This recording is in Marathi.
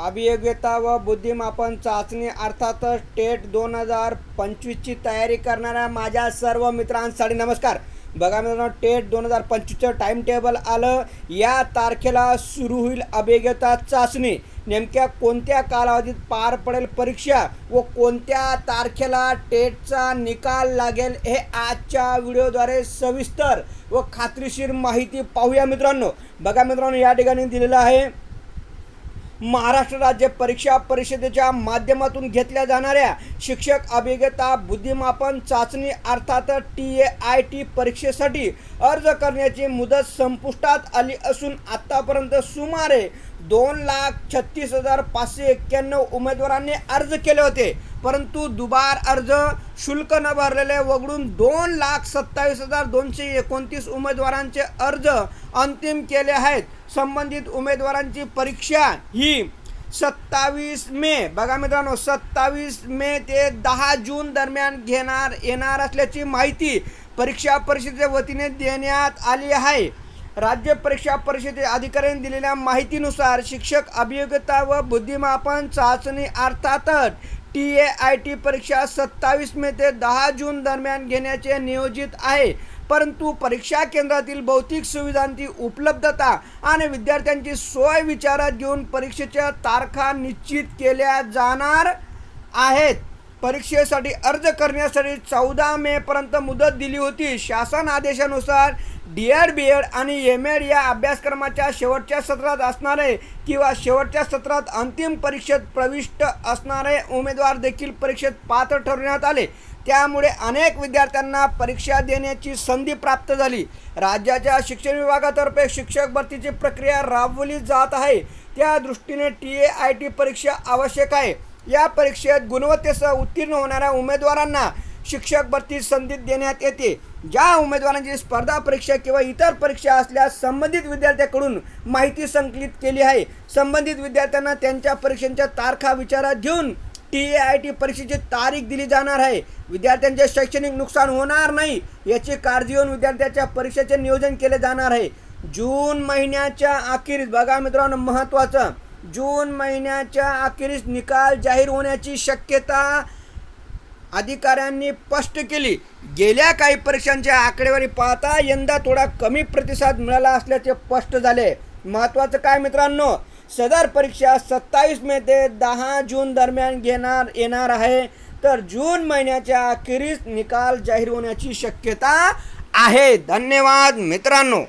अभियोग्यता व बुद्धिमापन चाचणी अर्थातच टेट दोन हजार पंचवीसची तयारी करणाऱ्या माझ्या सर्व मित्रांसाठी नमस्कार. बघा मित्रांनो टेट दोन हजार पंचवीसचं टाईम टेबल आलं. या तारखेला सुरू होईल अभियोग्यता चाचणी. नेमक्या कोणत्या कालावधीत पार पडेल परीक्षा व कोणत्या तारखेला टेटचा निकाल लागेल हे आजच्या व्हिडिओद्वारे सविस्तर व खात्रीशीर माहिती पाहूया मित्रांनो. बघा मित्रांनो या ठिकाणी दिलेलं आहे. महाराष्ट्र राज्य परीक्षा परिषदेच्या माध्यमातून घेतल्या जाणाऱ्या शिक्षक अभिज्ञता बुद्धिमापन चाचणी अर्थात टी ए आय टी परीक्षेसाठी अर्ज करण्याची मुदत संपुष्टात आली असून आत्तापर्यंत सुमारे दोन लाख छत्तीस हजार पाचशे एक्क्याण्णव उमेदवारांनी अर्ज केले होते. परंतु दुबार अर्ज शुल्क न भरलेले वगळून दोन लाख सत्तावीस हजार दोनशे एकोणतीस उमेदवारांचे अर्ज अंतिम केले आहेत. संबंधित उमेदवारांची परीक्षा ही सत्तावीस मे. बघा मित्रांनो सत्तावीस मे ते दहा जून दरम्यान घेणार येणार असल्याची माहिती परीक्षा परिषदेच्या वतीने देण्यात आली आहे. राज्य परीक्षा परिषदे अधिकाऱ्यांनी दिलेल्या माहितीनुसार शिक्षक अभियोग्यता व बुद्धिमापन चाचणी अर्थातच टी ए आय टी परीक्षा सत्तावीस मे ते दहा जून दरम्यान घेण्याचे नियोजित आहे. परंतु परीक्षा केंद्रातील भौतिक सुविधांची उपलब्धता आणि विद्यार्थ्यांची सोय विचारात घेऊन परीक्षेच्या तारखा निश्चित केल्या जाणार आहेत. परीक्षेसाठी अर्ज करण्यासाठी चौदा मेपर्यंत मुदत दिली होती. शासन आदेशानुसार डी एड बी एड आणि एम एड या अभ्यासक्रमाच्या शेवटच्या सत्रात असणारे किंवा शेवटच्या सत्रात अंतिम परीक्षेत प्रविष्ट असणारे उमेदवार देखील परीक्षेत पात्र ठरवण्यात आले. त्यामुळे अनेक विद्यार्थ्यांना परीक्षा देण्याची संधी प्राप्त झाली. राज्याच्या शिक्षण विभागातर्फे शिक्षक भरतीची प्रक्रिया राबवली जात आहे. त्या दृष्टीने टी ए आय टी परीक्षा आवश्यक आहे. या परीक्षेत गुणवत्तेसह उत्तीर्ण होणाऱ्या उमेदवारांना शिक्षक भरती संधी देण्यात येते. ज्या उमेदवारांची स्पर्धा परीक्षा किंवा इतर परीक्षा असल्यास संबंधित विद्यार्थ्याकडून माहिती संकलित केली आहे. संबंधित विद्यार्थ्यांना त्यांच्या परीक्षांच्या तारखा विचारात घेऊन टी ए आय टी परीक्षेची तारीख दिली जाणार आहे. विद्यार्थ्यांचे शैक्षणिक नुकसान होणार नाही याची काळजी घेऊन विद्यार्थ्याच्या परीक्षेचे नियोजन केले जाणार आहे. जून महिन्याच्या अखेरीस बघा मित्रांनो महत्त्वाचं जून महिन्याच्या अखेरीस निकाल जाहीर होण्याची शक्यता अधिकाऱ्यांनी स्पष्ट केली. गेल्या काही परीक्षांच्या आकडेवारी पाहता यंदा थोडा कमी प्रतिसाद मिळाला असल्याचे स्पष्ट झाले. महत्त्वाचं काय मित्रांनो? सदर परीक्षा सत्तावीस मे ते दहा जून दरम्यान घेणार येणार आहे. तर जून महिन्याच्या अखेरीस निकाल जाहीर होण्याची शक्यता आहे. धन्यवाद मित्रांनो.